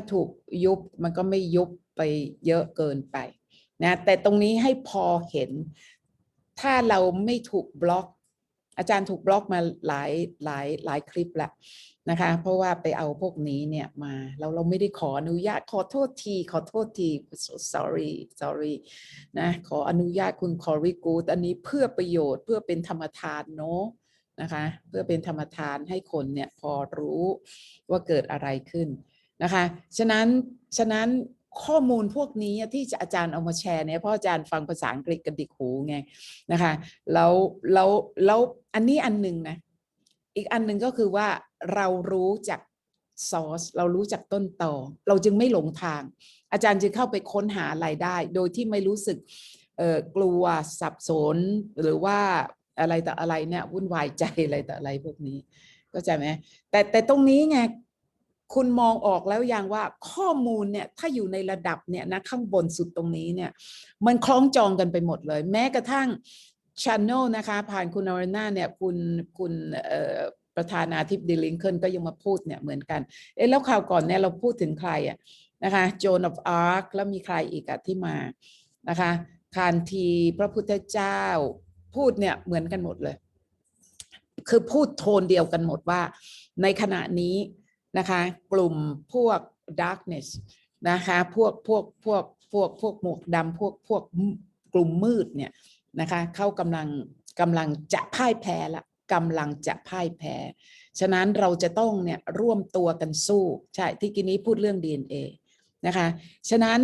าถูกยุบมันก็ไม่ยุบไปเยอะเกินไปนะแต่ตรงนี้ให้พอเห็น ถ้าเราไม่ถูกบล็อก อาจารย์ถูกบล็อกมาหลายหลายหลายคลิปละนะคะ เพราะว่าไปเอาพวกนี้เนี่ยมาเราเราไม่ได้ขออนุญาตขอโทษที ขอโทษที sorry sorry นะขออนุญาตคุณคอริกูดอันนี้เพื่อประโยชน์เพื่อเป็นธรรมทานเนาะนะคะ เพื่อเป็นธรรมทานให้คนเนี่ยพอรู้ว่าเกิดอะไรขึ้น นะคะฉะนั้นฉะนั้นข้อมูลพวกนี้ที่อาจารย์เอามาแชร์เนี่ยพราะอาจารย์ฟังภาษาอังกฤษกันติดหูไงนะคะแล้วแล้วแล้วอันนี้อันหนึ่งนะอีกอันหนึ่งก็คือว่าเรารู้จากซอสเรารู้จากต้นตอเราจึงไม่หลงทาง อาจารย์จึงเข้าไปค้นหาอะไรได้ โดยที่ไม่รู้สึกกลัวสับสนหรือว่าอะไรแต่อะไรเนี่ยวุ่นวายใจอะไรแต่อะไรพวกนี้ก็ใจไหมแต่แต่ตรงนี้ไง คุณมองออกแล้วยังว่าข้อมูลเนี่ยถ้าอยู่ในระดับเนี่ยนะข้างบนสุดตรงนี้เนี่ยมันคล้องจองกันไปหมดเลย แม้กระทั่ง channel นะคะ ผ่านคุณอรนาเนี่ยคุณคุณประธานาธิบดีลิงเคนก็ยังมาพูดเนี่ยเหมือนกัน เอ๊ะแล้วข่าวก่อนเนี่ยเราพูดถึงใครอะนะคะโจน of Arc แล้วมีใครอีกอะที่มานะคะคานทีพระพุทธเจ้าพูดเนี่ยเหมือนกันหมดเลย คือพูดโทนเดียวกันหมดว่า ในขณะนี้ นะคะ กลุ่มพวก darkness นะคะพวกพวกพวกพวกพวกหมวกดำพวกพวกกลุ่มมืดเนี่ยนะคะเขากำลังกำลังจะพ่ายแพ้ละกำลังจะพ่ายแพ้ ฉะนั้นเราจะต้องเนี่ยร่วมตัวกันสู้ใช่ที่กินนี้พูดเรื่อง DNA นะคะฉะนั้น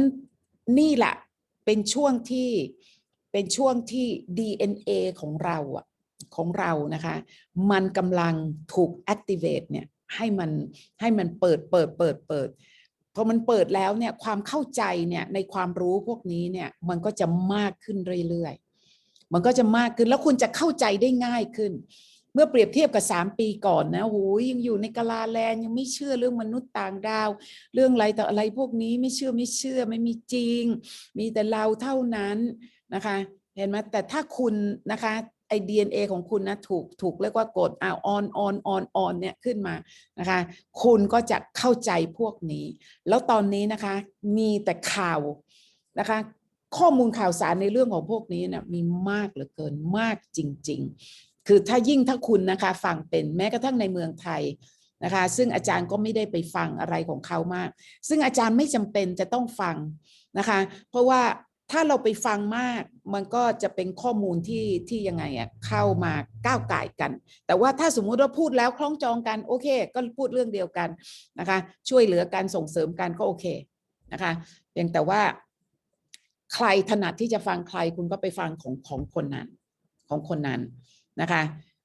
นี่แหละเป็นช่วงที่เป็นช่วงที่ DNA ของเราอะของเรานะคะ มันกำลังถูก activate เนี่ย ให้มันให้มันเปิดเปิดเปิดเปิดพอมันเปิดแล้วเนี่ยความเข้าใจเนี่ยในความรู้พวกนี้เนี่ยมันก็จะมากขึ้นเรื่อยๆ มันก็จะมากขึ้นแล้วคุณจะเข้าใจได้ง่ายขึ้น เมื่อเปรียบเทียบกับ 3 ปีก่อนนะโหยยังอยู่ในกาลาแลนยังไม่เชื่อเรื่องมนุษย์ต่างดาว เรื่องอะไรแต่อะไรพวกนี้ไม่เชื่อไม่เชื่อไม่มีจริง มีแต่เราเท่านั้นนะคะ เห็นไหมแต่ถ้าคุณนะคะ ไอ DNA ของคุณนะถูกถูกเรียกว่ากดอ่าออนออนออนออนเนี่ยขึ้นมานะคะคุณก็จะเข้าใจพวกนี้ แล้วตอนนี้นะคะมีแต่ข่าวนะคะข้อมูลข่าวสารในเรื่องของพวกนี้เนะมีมากเหลือเกินมากจริง ๆ คือถ้ายิ่งถ้าคุณนะคะฟังเป็นแม้กระทั่งในเมืองไทยนะคะซึ่งอาจารย์ก็ไม่ได้ไปฟังอะไรของเขามาก ซึ่งอาจารย์ไม่จำเป็นจะต้องฟังนะคะ เพราะว่า ถ้าเราไปฟังมากมันก็จะเป็นข้อมูลที่ที่ยังไงอะเข้ามาก้าวไก่กัน แต่ว่าถ้าสมมุติว่าพูดแล้วคล้องจองกันโอเค ก็พูดเรื่องเดียวกันนะคะ ช่วยเหลือกันส่งเสริมกันก็โอเคนะคะเพียงแต่ว่าใครถนัดที่จะฟังใครคุณก็ไปฟังของของคนนั้นของคนนั้นนะคะ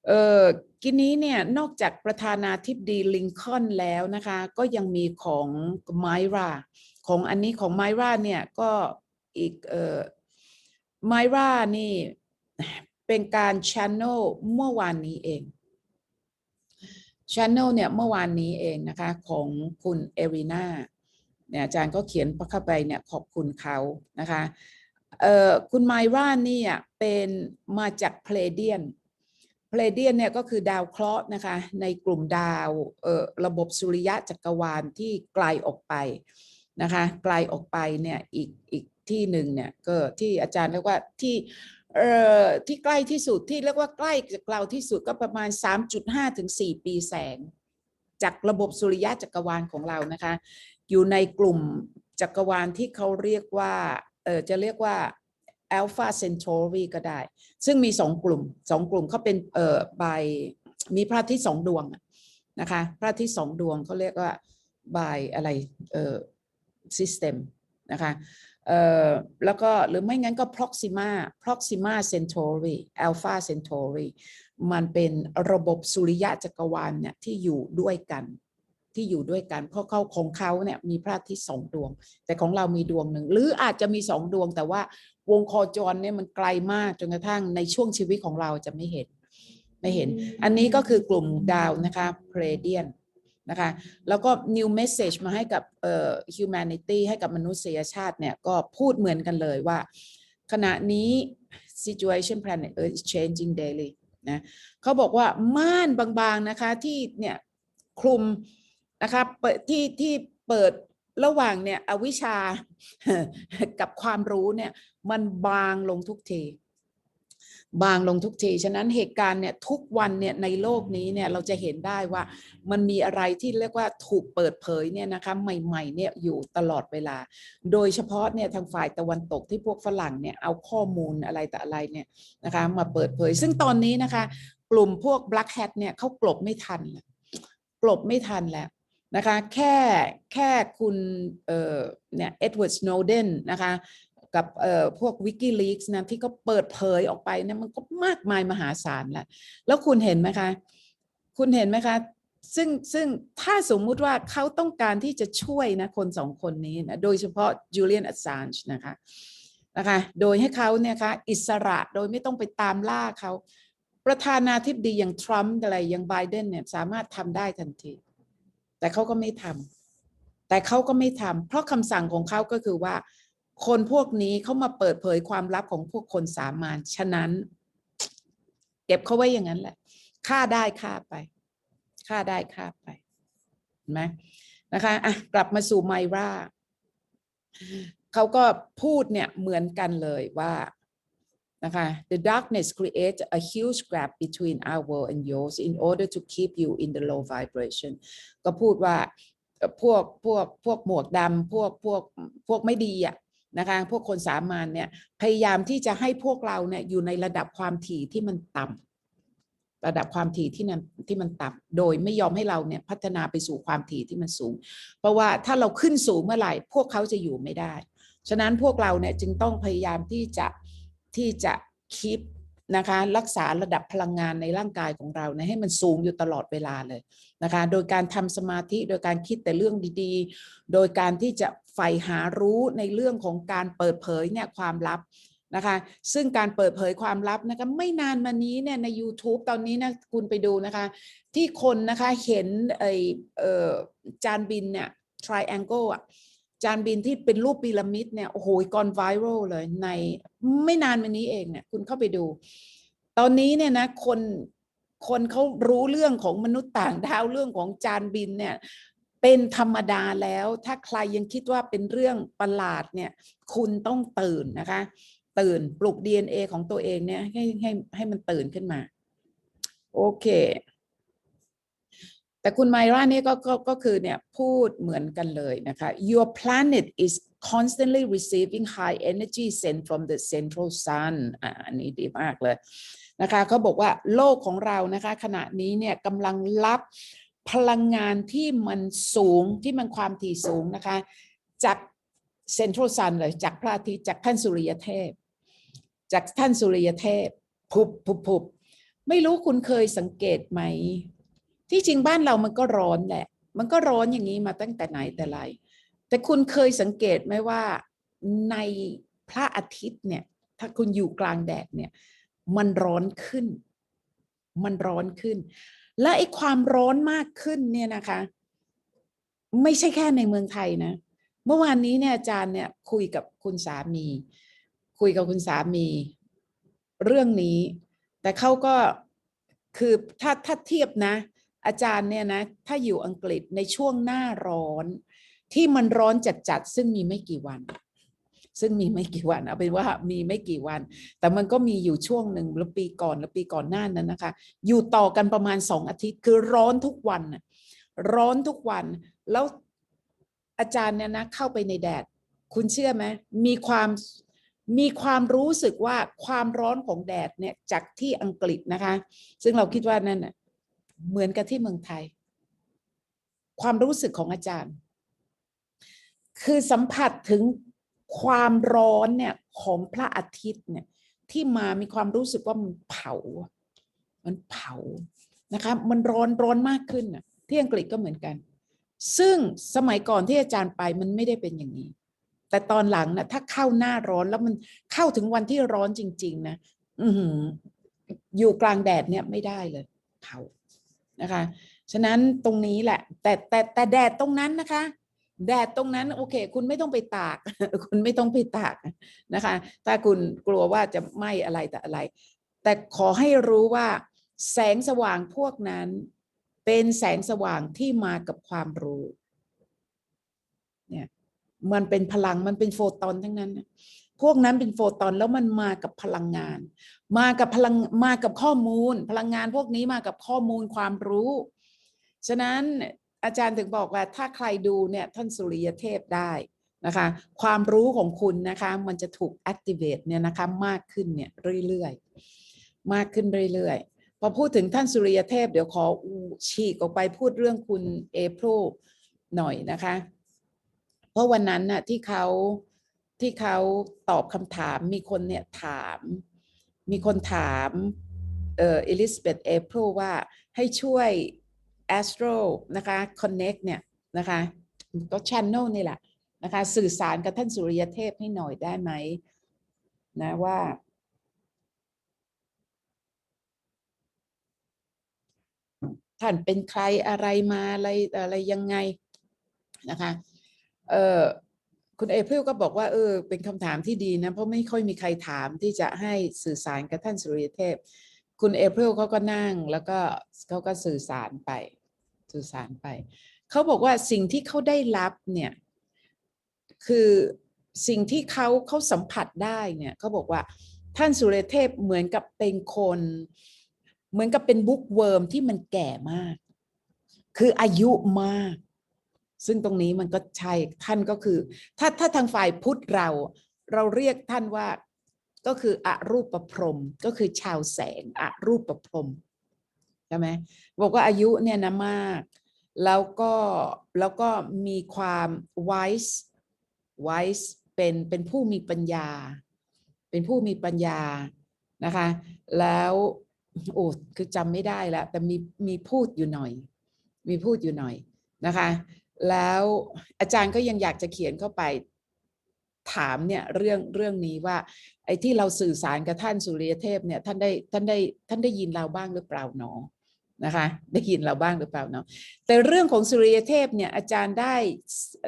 เออกินนี้เนี่ยนอกจากประธานาธิบดีลิงคอล์นแล้วนะคะ ก็ยังมีของไมราของอันนี้ของไมราเนี่ยก็ อีกเอ่อไมรานี่เป็นการช n น e l เมื่อวานนี้เองช n น e l เนี่ยเมื่อวานนี้เองนะคะของคุณเอรินาเนี่ยอาจารย์ก็เขียนเข้าไปเนี่ยขอบคุณเขานะคะเอ่อคุณไมรานี่เป็นมาจากเพลเดียนเพลเดียนเนี่ยก็คือดาวเคราะห์นะคะในกลุ่มดาวเอ่อระบบสุริยะจักรวาลที่ไกลออกไปนะคะไกลออกไปเนี่ยอีกอีก ที่หนึ่งเนี่ยก็ที่อาจารย์เรียกว่าที่เอ่อที่ใกล้ที่สุดที่เรียกว่าใกล้จากเราที่สุดก็ประมาณ 3.5 ถึง 4 ปีแสง จากระบบสุริยะจักรวาลของเรานะคะ อยู่ในกลุ่มจักรวาลที่เขาเรียกว่าเออจะเรียกว่า Alpha Centauri ก็ได้ ซึ่งมีสองกลุ่มสองกลุ่มเขาเป็นเอ่อใบมีพระอาทิตย์สองดวงนะคะพระอาทิตย์สองดวงเขาเรียกว่าบายอะไรเอ่อ system นะคะ แล้วก็หรือไม่งั้นก็ Proxima Proxima Centauri Alpha Centauri มันเป็นระบบสุริยะจักรวาลเนี่ยที่อยู่ด้วยกันที่อยู่ด้วยกัน เพราะเขาของเขาเนี่ยมีพระอาทิตย์สองดวง แต่ของเรามีดวงหนึ่ง หรืออาจจะมีสองดวง แต่ว่าวงโคจรเนี่ยมันไกลมากจนกระทั่งในช่วงชีวิตของเราจะไม่เห็นไม่เห็น อันนี้ก็คือกลุ่มดาวนะคะเพรเดียน นะคะแล้วก็ new message มาให้กับเอ่อ humanity ให้กับมนุษยชาติเนี่ยก็พูดเหมือนกันเลยว่า ขณะนี้ situation planet Earth is changing daily นะเขาบอกว่าม่านบางๆนะคะที่เนี่ยคลุมนะคะเปิดที่ที่เปิดระหว่างเนี่ยอวิชชากับความรู้เนี่ยมันบางลงทุกที บางลงทุกทีฉะนั้นเหตุการณ์เนี่ยทุกวันเนี่ยในโลกนี้เนี่ยเราจะเห็นได้ว่ามันมีอะไรที่เรียกว่าถูกเปิดเผยเนี่ยนะคะใหม่ๆเนี่ยอยู่ตลอดเวลา โดยเฉพาะเนี่ยทางฝ่ายตะวันตกที่พวกฝรั่งเนี่ยเอาข้อมูลอะไรแต่อะไรเนี่ยนะคะมาเปิดเผย ซึ่งตอนนี้นะคะ กลุ่มพวก Black Hat เนี่ยเขากลบไม่ทันแล้วกลบไม่ทันแล้วนะคะแค่แค่คุณเอ่อเนี่ยเอ็ดเวิร์ดสโนเดนนะคะ กับพวกวิกิลีกส์นะที่เขาเปิดเผยออกไปเนี่ยมันก็มากมายมหาศาลแล้วแล้วคุณเห็นไหมคะ คุณเห็นไหมคะซึ่งซึ่งถ้าสมมุติว่าเขาต้องการที่จะช่วยนะคนสองคนนี้นะโดยเฉพาะจูเลียนอัสซานช์นะคะนะคะโดยให้เขาเนี่ยคะอิสระโดยไม่ต้องไปตามล่าเขา ประธานาธิบดีอย่างทรัมป์อะไรอย่างไบเดนเนี่ยสามารถทำได้ทันที แต่เขาก็ไม่ทำแต่เขาก็ไม่ทำเพราะคำสั่งของเขาก็คือว่า คนพวกนี้เขามาเปิดเผยความลับของพวกคนสามัญฉะนั้น เก็บเขาไว้อย่างนั้นแหละฆ่าได้ฆ่าไปฆ่าได้ฆ่าไปเห็นไหมนะคะอะกลับมาสู่ไมราเขาก็พูดเนี่ยเหมือนกันเลยว่านะคะ the darkness creates a huge gap between our world and yours in order to keep you in the low vibration ก็พูดว่าพวกพวกพวกหมวกดำพวกพวกพวกไม่ดีอะ นะคะพวกคนสามัญเนี่ยพยายามที่จะให้พวกเราเนี่ยอยู่ในระดับความถี่ที่มันต่ำระดับความถี่ที่นั้นที่มันต่ำโดยไม่ยอมให้เราเนี่ยพัฒนาไปสู่ความถี่ที่มันสูง เพราะว่าถ้าเราขึ้นสูงเมื่อไหร่ พวกเขาจะอยู่ไม่ได้ ฉะนั้นพวกเราเนี่ยจึงต้องพยายามที่จะที่จะคิดนะคะรักษาระดับพลังงานในร่างกายของเราเนี่ยให้มันสูงอยู่ตลอดเวลาเลยนะคะโดยการทำสมาธิโดยการคิดแต่เรื่องดีๆ โดยการที่จะ ใฝ่หารู้ในเรื่องของการเปิดเผยเนี่ยความลับนะคะซึ่งการเปิดเผยความลับนะคะไม่นานมานี้เนี่ยใน YouTube ตอนนี้นะคุณไปดูนะคะ ที่คนนะคะเห็นไอเอ่อจานบินเนี่ย triangle อะจานบินที่เป็นรูปพีระมิดเนี่ยโอ้โหก่อนไวรัลเลยในไม่นานมานี้เองเนี่ยคุณเข้าไปดู ตอนนี้เนี่ยนะคนคนเขารู้เรื่องของมนุษย์ต่างดาวเรื่องของจานบินเนี่ย เป็นธรรมดาแล้ว ถ้าใครยังคิดว่าเป็นเรื่องประหลาดเนี่ย คุณต้องตื่นนะคะ ตื่นปลุก DNA ของตัวเองเนี่ยให้ให้ให้มันตื่นขึ้นมา โอเค แต่คุณไมราเนี่ยก็ก็ก็คือเนี่ยพูดเหมือนกันเลยนะคะ your planet is constantly receiving high energy sent from the central sun อันนี้ดีมากเลยนะคะเขาบอกว่าโลกของเรานะคะ ขณะนี้เนี่ยกำลังรับ พลังงานที่มันสูงที่มันความถี่สูงนะคะ จาก central sun เลยจากพระอาทิตย์จากท่านสุริยเทพ จากท่านสุริยเทพพุบพุบพุบไม่รู้คุณเคยสังเกตไหม ที่จริงบ้านเรามันก็ร้อนแหละ มันก็ร้อนอย่างนี้มาตั้งแต่ไหนแต่ไร แต่คุณเคยสังเกตไหมว่าในพระอาทิตย์เนี่ยถ้าคุณอยู่กลางแดดเนี่ย มันร้อนขึ้น มันร้อนขึ้น และไอ้ความร้อนมากขึ้นเนี่ยนะคะ ไม่ใช่แค่ในเมืองไทยนะ เมื่อวานนี้เนี่ยอาจารย์เนี่ยคุยกับคุณสามี คุยกับคุณสามี เรื่องนี้ แต่เขาก็คือถ้าถ้าเทียบนะ อาจารย์เนี่ยนะถ้าอยู่อังกฤษในช่วงหน้าร้อน ที่มันร้อนจัดๆซึ่งมีไม่กี่วัน ซึ่งมีไม่กี่วันเอาเป็นว่ามีไม่กี่วัน แต่มันก็มีอยู่ช่วงหนึ่งแล้วปีก่อนแล้วปีก่อนหน้านั้นนะคะ อยู่ต่อกันประมาณสองอาทิตย์คือร้อนทุกวันร้อนทุกวัน แล้วอาจารย์เนี่ยนะเข้าไปในแดด คุณเชื่อไหมมีความมีความรู้สึกว่าความร้อนของแดดเนี่ยจากที่อังกฤษนะคะ ซึ่งเราคิดว่านั่นเหมือนกับที่เมืองไทย ความรู้สึกของอาจารย์ คือสัมผัสถึง ความร้อนเนี่ยของพระอาทิตย์เนี่ยที่มามีความรู้สึกว่ามันเผา มันเผานะคะมันร้อนร้อนมากขึ้นน่ะที่อังกฤษก็เหมือนกัน ซึ่งสมัยก่อนที่อาจารย์ไปมันไม่ได้เป็นอย่างนี้ แต่ตอนหลังนะถ้าเข้าหน้าร้อนแล้วมันเข้าถึงวันที่ร้อนจริง ๆ นะอืออยู่กลางแดดเนี่ยไม่ได้เลยเผานะคะ ฉะนั้นตรงนี้แหละ แต่แต่แต่แดดตรงนั้นนะคะ แดดตรงนั้นโอเค คุณไม่ต้องไปตาก คุณไม่ต้องไปตากนะคะ ถ้าคุณกลัวว่าจะไหม้อะไรแต่อะไร แต่ขอให้รู้ว่า แสงสว่างพวกนั้น เป็นแสงสว่างที่มากับความรู้เนี่ยมันเป็นพลังมันเป็นโฟตอนทั้งนั้น พวกนั้นเป็นโฟตอนแล้วมันมากับพลังงาน มากับพลังมากับข้อมูล พลังงานพวกนี้มากับข้อมูลความรู้ ฉะนั้น อาจารย์ถึงบอกว่าถ้าใครดูเนี่ยท่านสุริยเทพได้นะคะความรู้ของคุณนะคะมันจะถูก activate เนี่ยนะคะมากขึ้นเนี่ยเรื่อยๆ มากขึ้นเรื่อยๆ พอพูดถึงท่านสุริยเทพ เดี๋ยวขอฉีกออกไปพูดเรื่องคุณเอโพรหน่อยนะคะ เพราะวันนั้นน่ะที่เขาที่เขาตอบคำถามมีคนเนี่ยถาม มีคนถามเอออลิซาเบธเอโพรว่าให้ช่วย Astro นะคะ Connect เนี่ยนะคะก็ Channel นี่แหละนะคะสื่อสารกับท่านสุริยเทพให้หน่อยได้ไหมนะว่า ท่านเป็นใครอะไรมาอะไรอะไรยังไงนะคะเออคุณเอพริลก็บอกว่าเออเป็นคำถามที่ดีนะเพราะไม่ค่อยมีใครถามที่จะให้สื่อสารกับท่านสุริยเทพ คุณเอพริลเขาก็นั่งแล้วก็เขาก็สื่อสารไป สื่อสารไป เขาบอกว่าสิ่งที่เขาได้รับเนี่ยคือสิ่งที่เขาเขาสัมผัสได้เนี่ยเขาบอกว่าท่านสุรเทพเหมือนกับเป็นคน เหมือนกับเป็นบุ๊กเวิร์มที่มันแก่มาก คืออายุมาก ซึ่งตรงนี้มันก็ใช่ท่านก็คือ ถ้าถ้าทางฝ่ายพุทธเรา เราเรียกท่านว่าก็คืออรูปประพรหมก็คือชาวแสงอรูปประพรหม ช่ไหมบอกว่าอายุเนี่ยนะมาก แล้วก็แล้วก็มีความ wise wise เป็นเป็นผู้มีปัญญา เป็นผู้มีปัญญานะคะ แล้วโอ้คือจำไม่ได้แล้วแต่มีมีพูดอยู่หน่อย มีพูดอยู่หน่อยนะคะ แล้วอาจารย์ก็ยังอยากจะเขียนเข้าไปถามเนี่ยเรื่องเรื่องนี้ว่า ไอ้ที่เราสื่อสารกับท่านสุริยเทพเนี่ยท่านได้ท่านได้ท่านได้ยินเราบ้างหรือเปล่าหนอ นะคะได้ยินเราบ้างหรือเปล่าเนาะแต่เรื่องของสุริยเทพเนี่ยอาจารย์ได้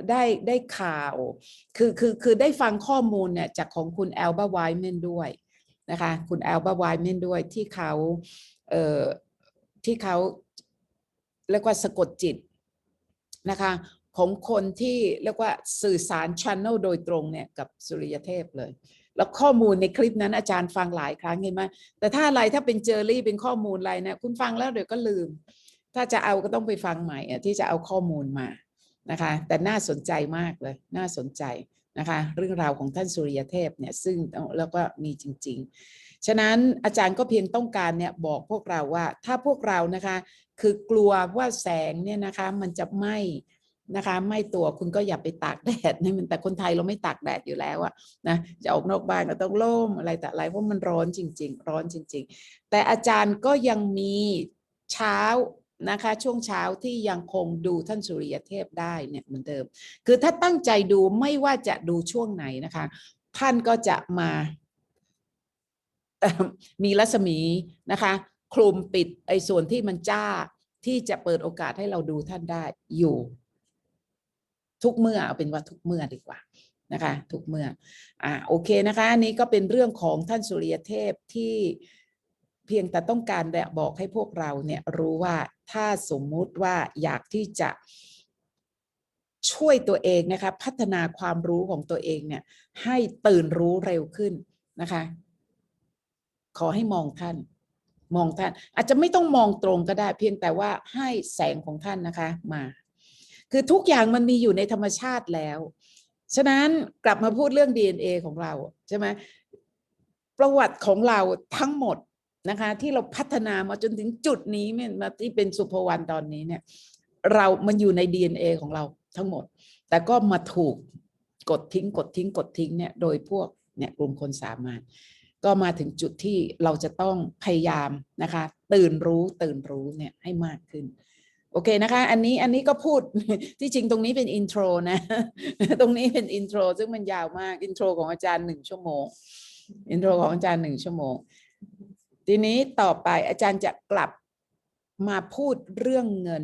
ได้ได้ข่าวคือคือคือได้ฟังข้อมูลเนี่ยจากของคุณแอลบาไวเมนด้วยนะคะคุณแอลบาไวเมนด้วยที่เขาเอ่อที่เขาเรียกว่าสะกดจิตนะคะของคนที่เรียกว่าสื่อสารชันแนลโดยตรงเนี่ยกับสุริยเทพเลย แล้วข้อมูลในคลิปนั้นอาจารย์ฟังหลายครั้งเห็นไหมแต่ถ้าอะไรถ้าเป็นเจอรี่เป็นข้อมูลอะไรเนี่ยคุณฟังแล้วเดี๋ยวก็ลืม ถ้าจะเอาก็ต้องไปฟังใหม่ที่จะเอาข้อมูลมานะคะ แต่น่าสนใจมากเลย น่าสนใจนะคะ เรื่องราวของท่านสุริยเทพเนี่ยซึ่งแล้วก็มีจริง ๆ ฉะนั้นอาจารย์ก็เพียงต้องการเนี่ยบอกพวกเราว่าถ้าพวกเรานะคะ คือกลัวว่าแสงเนี่ยนะคะมันจะไหม้ นะคะ ไม้ตัวคุณก็อย่าไปตากแดดนี่มันแต่คนไทยเราไม่ตากแดดอยู่แล้วอะนะจะออกนอกบ้านก็ต้องร่มอะไรแต่อะไรเพราะมันร้อนจริง ๆ ร้อนจริง ๆ แต่อาจารย์ก็ยังมีเช้านะคะช่วงเช้าที่ยังคงดูท่านสุริยเทพได้เนี่ยเหมือนเดิม คือถ้าตั้งใจดูไม่ว่าจะดูช่วงไหนนะคะ ท่านก็จะมามีรัศมีนะคะ คลุมปิดไอ้ส่วนที่มันจ้าที่จะเปิดโอกาสให้เราดูท่านได้อยู่ ทุกเมื่อเอาเป็นว่าทุกเมื่อดีกว่านะคะทุกเมื่ออ่าโอเคนะคะอันนี้ก็เป็นเรื่องของท่านสุริยเทพที่เพียงแต่ต้องการบอกให้พวกเราเนี่ยรู้ว่าถ้าสมมุติว่าอยากที่จะช่วยตัวเองนะคะพัฒนาความรู้ของตัวเองเนี่ยให้ตื่นรู้เร็วขึ้นนะคะ ขอให้มองท่าน มองท่าน อาจจะไม่ต้องมองตรงก็ได้ เพียงแต่ว่าให้แสงของท่านนะคะมา คือทุกอย่างมันมีอยู่ในธรรมชาติแล้ว ฉะนั้นกลับมาพูดเรื่อง DNA ของเราใช่ไหมประวัติของเราทั้งหมดนะคะที่เราพัฒนามาจนถึงจุดนี้เนี่ยมาที่เป็นสุภวรรณตอนนี้เนี่ยเรามันอยู่ใน DNA ของเราทั้งหมด แต่ก็มาถูกกดทิ้งกดทิ้งกดทิ้งเนี่ยโดยพวกเนี่ยกลุ่มคนสามารถก็มาถึงจุดที่เราจะต้องพยายามนะคะ ตื่นรู้ตื่นรู้เนี่ยให้มากขึ้น โอเคนะคะ อันนี้อันนี้ก็พูดที่จริงตรงนี้เป็นอินโทรนะ ตรงนี้เป็นอินโทรซึ่งมันยาวมากอินโทรของอาจารย์หนึ่งชั่วโมงอินโทรของอาจารย์หนึ่งชั่วโมง ทีนี้ต่อไปอาจารย์จะกลับมาพูดเรื่องเงิน